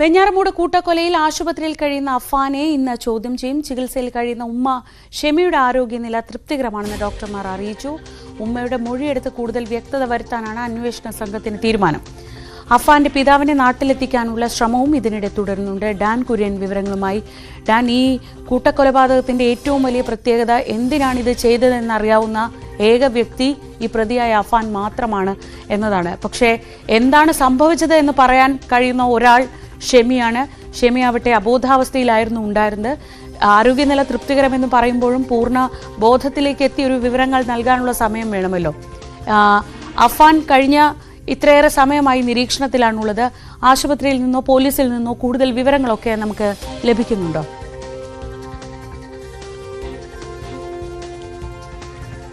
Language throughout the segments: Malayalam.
വെഞ്ഞാറമൂട് കൂട്ടക്കൊലയിൽ ആശുപത്രിയിൽ കഴിയുന്ന അഫാനെ ഇന്ന് ചോദ്യം ചെയ്യും. ചികിത്സയിൽ കഴിയുന്ന ഉമ്മ ഷെമിയുടെ ആരോഗ്യനില തൃപ്തികരമാണെന്ന് ഡോക്ടർമാർ അറിയിച്ചു. ഉമ്മയുടെ മൊഴിയെടുത്ത് കൂടുതൽ വ്യക്തത വരുത്താനാണ് അന്വേഷണ സംഘത്തിന് തീരുമാനം. അഫാന്റെ പിതാവിനെ നാട്ടിലെത്തിക്കാനുള്ള ശ്രമവും ഇതിനിടെ തുടരുന്നുണ്ട്. ഡാൻ കുര്യൻ വിവരങ്ങളുമായി. ഡാൻ ഈ കൂട്ടക്കൊലപാതകത്തിന്റെ ഏറ്റവും വലിയ പ്രത്യേകത എന്തിനാണ് ഇത് ചെയ്തതെന്നറിയാവുന്ന ഏക വ്യക്തി ഈ പ്രതിയായ അഫാൻ മാത്രമാണ് എന്നതാണ്. പക്ഷേ എന്താണ് സംഭവിച്ചത് എന്ന് പറയാൻ കഴിയുന്ന ഒരാൾ ഷെമിയാണ്. ഷെമി ആവട്ടെ അബോധാവസ്ഥയിലായിരുന്നു ഉണ്ടായിരുന്നത്. ആരോഗ്യനില തൃപ്തികരമെന്ന് പറയുമ്പോഴും പൂർണ ബോധത്തിലേക്ക് എത്തി ഒരു വിവരങ്ങൾ നൽകാനുള്ള സമയം വേണമല്ലോ. അഫാൻ കഴിഞ്ഞ ഇത്രയേറെ സമയമായി നിരീക്ഷണത്തിലാണുള്ളത്. ആശുപത്രിയിൽ നിന്നോ പോലീസിൽ നിന്നോ കൂടുതൽ വിവരങ്ങളൊക്കെ നമുക്ക് ലഭിക്കുന്നുണ്ടോ?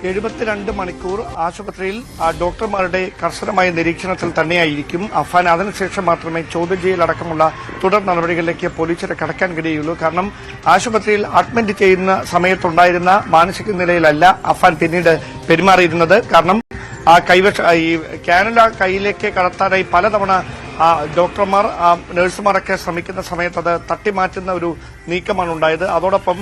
എഴുപത്തിരണ്ട് മണിക്കൂർ ആശുപത്രിയിൽ ഡോക്ടർമാരുടെ കർശനമായ നിരീക്ഷണത്തിൽ തന്നെയായിരിക്കും. അഫാൻ അതിനുശേഷം മാത്രമേ ചോദ്യം ചെയ്യലടക്കമുള്ള തുടർ നടപടികളിലേക്ക് പോലീസിന് കടക്കാൻ കഴിയുള്ളൂ. കാരണം ആശുപത്രിയിൽ അഡ്മിറ്റ് ചെയ്യുന്ന സമയത്തുണ്ടായിരുന്ന മാനസിക നിലയിലല്ല അഫാൻ പിന്നീട് പെരുമാറിയിരുന്നത്. കാരണം ആ കൈവശ ഈ കാനല കയ്യിലേക്ക് കടത്താനായി പലതവണ ഡോക്ടർമാർ നഴ്സുമാരൊക്കെ ശ്രമിക്കുന്ന സമയത്ത് അത് തട്ടിമാറ്റുന്ന ഒരു നീക്കമാണ് ഉണ്ടായത്. അതോടൊപ്പം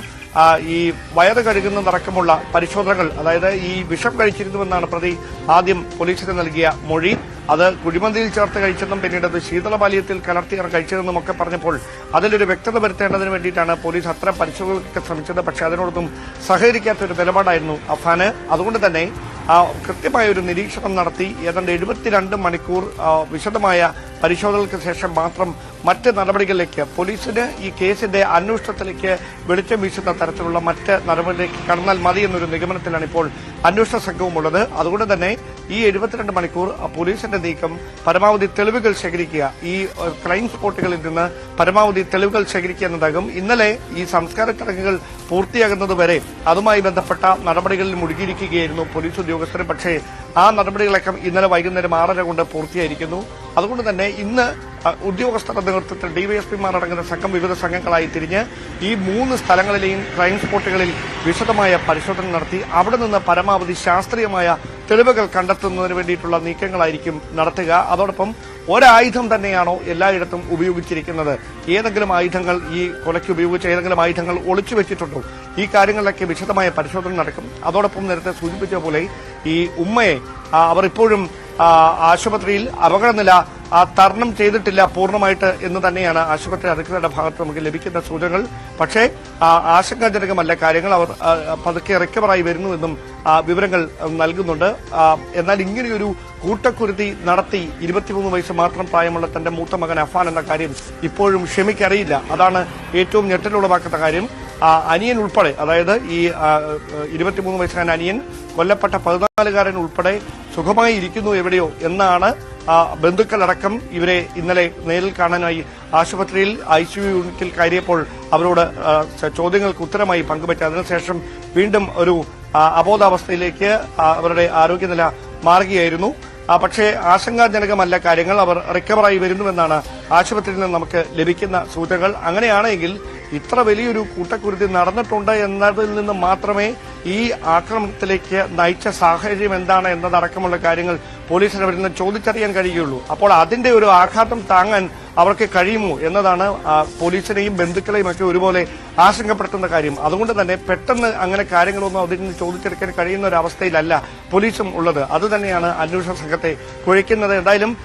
ഈ വയറ് കഴുകുന്നതടക്കമുള്ള പരിശോധനകൾ അതായത് ഈ വിഷം കഴിച്ചിരുന്നുവെന്നാണ് പ്രതി ആദ്യം പോലീസിന് നൽകിയ മൊഴി. അത് കുഴിമന്തിയിൽ ചേർത്ത് കഴിച്ചെന്നും പിന്നീട് അത് ശീതളപാലയത്തിൽ കലർത്തിയാണ് കഴിച്ചതെന്നും ഒക്കെ പറഞ്ഞപ്പോൾ അതിലൊരു വ്യക്തത വരുത്തേണ്ടതിന് വേണ്ടിയിട്ടാണ് പോലീസ് അത്തരം പരിശോധനകൾക്ക് ശ്രമിച്ചത്. പക്ഷേ അതിനോടൊന്നും സഹകരിക്കാത്ത ഒരു നിലപാടായിരുന്നു അഫാന്. അതുകൊണ്ട് തന്നെ കൃത്യമായ ഒരു നിരീക്ഷണം നടത്തി ഏതാണ്ട് എഴുപത്തിരണ്ട് മണിക്കൂർ വിശദമായ പരിശോധനകൾക്ക് ശേഷം മാത്രം മറ്റ് നടപടികളിലേക്ക് പോലീസിന് ഈ കേസിന്റെ അന്വേഷണത്തിലേക്ക് വെളിച്ചം വീശുന്ന തരത്തിലുള്ള മറ്റ് നടപടികളിലേക്ക് കടന്നാൽ മതി എന്നൊരു നിഗമനത്തിലാണ് ഇപ്പോൾ അന്വേഷണ സംഘവും ഉള്ളത്. അതുകൊണ്ട് തന്നെ ഈ എഴുപത്തിരണ്ട് മണിക്കൂർ പോലീസിന്റെ നീക്കം പരമാവധി തെളിവുകൾ ശേഖരിക്കുക. ഈ ക്രൈം സ്പോട്ടുകളിൽ നിന്ന് പരമാവധി തെളിവുകൾ ശേഖരിക്കുക എന്നതാകും. ഇന്നലെ ഈ സംസ്കാര ചടങ്ങുകൾ പൂർത്തിയാകുന്നതുവരെ അതുമായി ബന്ധപ്പെട്ട നടപടികളിൽ മുഴുകിയിരിക്കുകയായിരുന്നു പോലീസ് ഉദ്യോഗസ്ഥർ. പക്ഷേ ആ നടപടികളൊക്കെ ഇന്നലെ വൈകുന്നേരം ആറര കൊണ്ട് പൂർത്തിയായിരിക്കുന്നു. അതുകൊണ്ട് തന്നെ ഇന്ന് ഉദ്യോഗസ്ഥരുടെ നേതൃത്വത്തിൽ ഡിവൈഎസ്പിമാർ അടങ്ങുന്ന സംഘം വിവിധ സംഘങ്ങളായി തിരിഞ്ഞ് ഈ മൂന്ന് സ്ഥലങ്ങളിലെയും ക്രൈം സ്പോട്ടുകളിൽ വിശദമായ പരിശോധന നടത്തി അവിടെ നിന്ന് പരമാവധി ശാസ്ത്രീയമായ തെളിവുകൾ കണ്ടെത്തുന്നതിന് വേണ്ടിയിട്ടുള്ള നീക്കങ്ങളായിരിക്കും നടത്തുക. അതോടൊപ്പം ഒരായുധം തന്നെയാണോ എല്ലായിടത്തും ഉപയോഗിച്ചിരിക്കുന്നത്? ഏതെങ്കിലും ആയുധങ്ങൾ ഈ കൊലയ്ക്ക് ഉപയോഗിച്ച ഏതെങ്കിലും ആയുധങ്ങൾ ഒളിച്ചു വെച്ചിട്ടുണ്ടോ? ഈ കാര്യങ്ങളിലൊക്കെ വിശദമായ പരിശോധന നടക്കും. അതോടൊപ്പം നേരത്തെ സൂചിപ്പിച്ച പോലെ ഈ ഉമ്മയെ അവർ ഇപ്പോഴും ആശുപത്രിയിൽ അപകടനില തരണം ചെയ്തിട്ടില്ല പൂർണമായിട്ട് എന്ന് തന്നെയാണ് ആശുപത്രി അധികൃതരുടെ ഭാഗത്ത് നമുക്ക് ലഭിക്കുന്ന സൂചനകൾ. പക്ഷേ ആശങ്കാജനകമല്ല കാര്യങ്ങൾ അവർ പതുക്കെ റിക്കവറായി വരുന്നുവെന്നും വിവരങ്ങൾ നൽകുന്നുണ്ട്. എന്നാൽ ഇങ്ങനെയൊരു കൂട്ടക്കുരുതി നടത്തി ഇരുപത്തിമൂന്ന് വയസ്സ് മാത്രം പ്രായമുള്ള തന്റെ മൂത്ത മകൻ അഫാൻ എന്ന കാര്യം ഇപ്പോഴും ക്ഷമിക്കറിയില്ല അതാണ് ഏറ്റവും ഞെട്ടലുളവാക്കുന്ന കാര്യം. അനിയൻ ഉൾപ്പെടെ അതായത് ഈ ഇരുപത്തിമൂന്ന് വയസ്സുകാരൻ അനിയൻ കൊല്ലപ്പെട്ട പതിനാലുകാരൻ ഉൾപ്പെടെ സുഖമായി ഇരിക്കുന്നു എവിടെയോ എന്നാണ് ബന്ധുക്കളടക്കം ഇവരെ ഇന്നലെ നേരിൽ കാണാനായി ആശുപത്രിയിൽ ഐ സി യു യൂണിറ്റിൽ കയറിയപ്പോൾ അവരോട് ചോദ്യങ്ങൾക്ക് ഉത്തരമായി പങ്കുപറ്റി. അതിനുശേഷം വീണ്ടും ഒരു അബോധാവസ്ഥയിലേക്ക് അവരുടെ ആരോഗ്യനില മാറുകയായിരുന്നു. പക്ഷേ ആശങ്കാജനകമല്ല കാര്യങ്ങൾ. അവർ റിക്കവറായി വരുന്നുവെന്നാണ് ആശുപത്രിയിൽ നിന്ന് നമുക്ക് ലഭിക്കുന്ന സൂചനകൾ. അങ്ങനെയാണെങ്കിൽ ഇത്ര വലിയൊരു കൂട്ടക്കുരുതി നടന്നിട്ടുണ്ട് എന്നതിൽ നിന്ന് മാത്രമേ ഈ ആക്രമണത്തിലേക്ക് നയിച്ച സാഹചര്യം എന്താണ് എന്നതടക്കമുള്ള കാര്യങ്ങൾ പോലീസിന് അവരിൽ ചോദിച്ചറിയാൻ കഴിയുള്ളൂ. അപ്പോൾ അതിന്റെ ഒരു ആഘാതം താങ്ങാൻ അവർക്ക് കഴിയുമോ എന്നതാണ് പോലീസിനെയും ബന്ധുക്കളെയും ഒക്കെ ഒരുപോലെ ആശങ്കപ്പെടുത്തുന്ന കാര്യം. അതുകൊണ്ട് തന്നെ പെട്ടെന്ന് അങ്ങനെ കാര്യങ്ങളൊന്നും അതിൽ നിന്ന് ചോദിച്ചെടുക്കാൻ കഴിയുന്ന ഒരു അവസ്ഥയിലല്ല പോലീസും ഉള്ളത്. അതുതന്നെയാണ് അന്വേഷണ സംഘത്തെ കുഴയ്ക്കുന്നത്. എന്തായാലും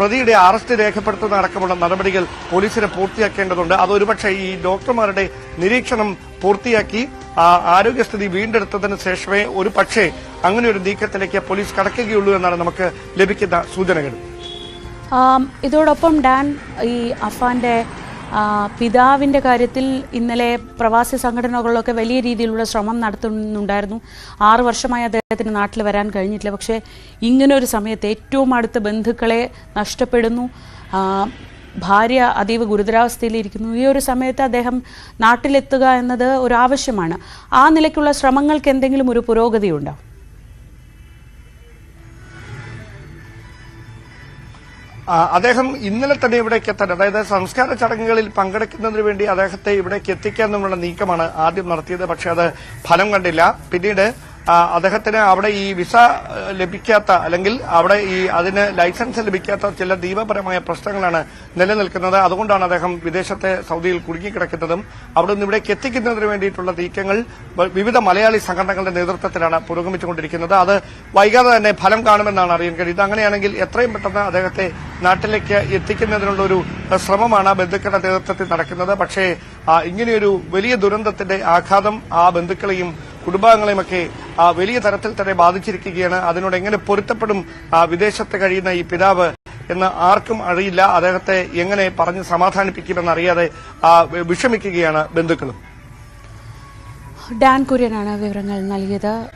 പ്രതിയുടെ അറസ്റ്റ് രേഖപ്പെടുത്തുന്ന അടക്കമുള്ള നടപടികൾ പോലീസിന് പൂർത്തിയാക്കേണ്ടതുണ്ട്. അത് ഒരുപക്ഷെ ഈ ഡോക്ടർമാരുടെ നിരീക്ഷണം പൂർത്തിയാക്കി ആരോഗ്യസ്ഥിതി വീണ്ടെടുത്തതിന് ശേഷമേ ഒരു പക്ഷേ അങ്ങനെ ഒരു നീക്കത്തിലേക്ക് പോലീസ് കടക്കുകയുള്ളൂ എന്നാണ് നമുക്ക് ലഭിക്കുന്ന സൂചനകൾ. ഇതോടൊപ്പം ഡാൻ ഈ അഫാന്റെ പിതാവിന്റെ കാര്യത്തിൽ ഇന്നലെ പ്രവാസി സംഘടനകളിലൊക്കെ വലിയ രീതിയിലുള്ള ശ്രമം നടത്തുന്നുണ്ടായിരുന്നു. ആറു വർഷമായി അദ്ദേഹത്തിന് നാട്ടിൽ വരാൻ കഴിഞ്ഞിട്ടില്ല. പക്ഷേ ഇങ്ങനൊരു സമയത്ത് ഏറ്റവും അടുത്ത ബന്ധുക്കളെ നഷ്ടപ്പെടുന്നു. ഭാര്യ അതീവ ഗുരുതരാവസ്ഥയിലിരിക്കുന്നു ഈ ഒരു സമയത്ത് അദ്ദേഹം നാട്ടിലെത്തുക എന്നത് ഒരു ആവശ്യമാണ്. ആ നിലയ്ക്കുള്ള ശ്രമങ്ങൾക്ക് എന്തെങ്കിലും ഒരു പുരോഗതി ഉണ്ടോ അദ്ദേഹം ഇന്നലെ തന്നെ ഇവിടേക്ക് എത്താൻ അതായത് സംസ്കാര ചടങ്ങുകളിൽ പങ്കെടുക്കുന്നതിന് വേണ്ടി അദ്ദേഹത്തെ ഇവിടേക്ക് എത്തിക്കാനുള്ള നീക്കമാണ് ആദ്യം നടത്തിയത്. പക്ഷേ അത് ഫലം കണ്ടില്ല. പിന്നീട് അദ്ദേഹത്തിന് അവിടെ ഈ വിസ ലഭിക്കാത്ത അല്ലെങ്കിൽ അവിടെ ഈ അതിന് ലൈസൻസ് ലഭിക്കാത്ത ചില നിയമപരമായ പ്രശ്നങ്ങളാണ് നിലനിൽക്കുന്നത്. അതുകൊണ്ടാണ് അദ്ദേഹം വിദേശത്തെ സൗദിയിൽ കുടുങ്ങിക്കിടക്കുന്നതും അവിടെ നിന്ന് ഇവിടേക്ക് എത്തിക്കുന്നതിന് വേണ്ടിയിട്ടുള്ള നീക്കങ്ങൾ വിവിധ മലയാളി സംഘടനകളുടെ നേതൃത്വത്തിലാണ് പുരോഗമിച്ചുകൊണ്ടിരിക്കുന്നത്. അത് വൈകാതെ തന്നെ ഫലം കാണുമെന്നാണ് അറിയാൻ കഴിയുന്നത്. അങ്ങനെയാണെങ്കിൽ എത്രയും പെട്ടെന്ന് അദ്ദേഹത്തെ നാട്ടിലേക്ക് എത്തിക്കുന്നതിനുള്ള ഒരു ശ്രമമാണ് ബന്ധുക്കളുടെ നേതൃത്വത്തിൽ നടക്കുന്നത്. പക്ഷേ ഇങ്ങനെയൊരു വലിയ ദുരന്തത്തിന്റെ ആഘാതം ആ ബന്ധുക്കളെയും കുടുംബാംഗങ്ങളെയുമൊക്കെ വലിയ തരത്തിൽ തന്നെ ബാധിച്ചിരിക്കുകയാണ്. അതിനോട് എങ്ങനെ പൊരുത്തപ്പെടും? ആ, വിദേശത്ത് കഴിയുന്ന ഈ പിതാവ് എന്ന് ആർക്കും അറിയില്ല. അദ്ദേഹത്തെ എങ്ങനെ പറഞ്ഞ് സമാധാനിപ്പിക്കുമെന്നറിയാതെ വിഷമിക്കുകയാണ് ബന്ധുക്കളും. ഡാൻ കുര്യനാണ് വിവരങ്ങൾ നൽകിയത്.